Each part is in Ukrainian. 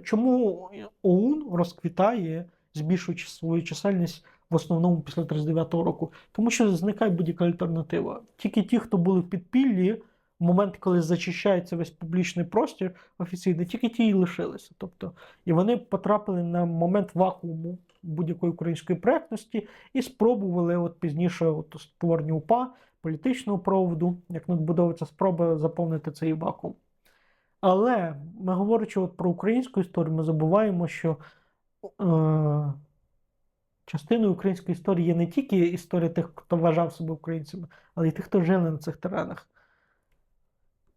Чому ОУН розквітає, збільшуючи свою чисельність в основному після 39-го року? Тому що зникає будь-яка альтернатива. Тільки ті, хто були в підпіллі, в момент, коли зачищається весь публічний простір офіційний, тільки ті і лишилися. Тобто, і вони потрапили на момент вакууму будь-якої української проектності і спробували от пізніше от створення УПА, політичного проводу, як надбудовується спроба заповнити цей вакуум. Але ми говорячи от про українську історію, ми забуваємо, що е, частиною української історії є не тільки історія тих, хто вважав себе українцями, але й тих, хто жили на цих теренах.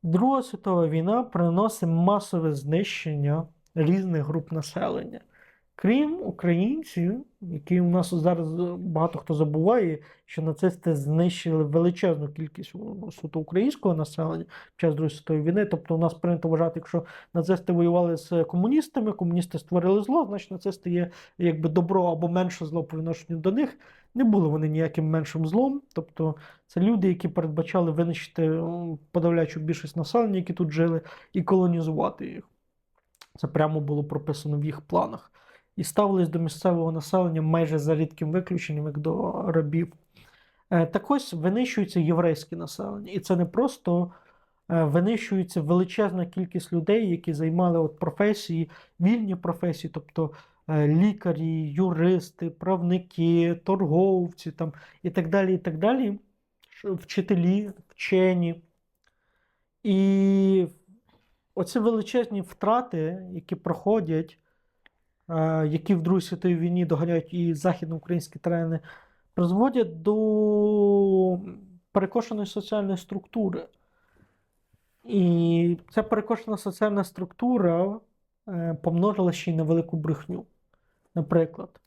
Друга світова війна приносить масове знищення різних груп населення. Крім українців, які у нас зараз багато хто забуває, що нацисти знищили величезну кількість ну, суто українського населення під час Другої світової війни. Тобто, у нас прийнято вважати, якщо нацисти воювали з комуністами, комуністи створили зло, значить нацисти є якби добро або менше зло по відношенню до них. Не були вони ніяким меншим злом. Тобто, це люди, які передбачали винищити м, подавляючу більшість населення, які тут жили, і колонізувати їх. Це прямо було прописано в їх планах. І ставились до місцевого населення майже за рідким виключенням, як до рабів. Е, Так ось винищується єврейське населення. І це не просто е, винищується величезна кількість людей, які займали от професії, вільні професії, тобто е, лікарі, юристи, правники, торговці там, і так далі, і так далі, вчителі, вчені. І оці величезні втрати, які проходять, які в Другій світовій війні доганяють і західноукраїнські терени, призводять до перекошеної соціальної структури. І ця перекошена соціальна структура е, помножила ще й на велику брехню. Наприклад,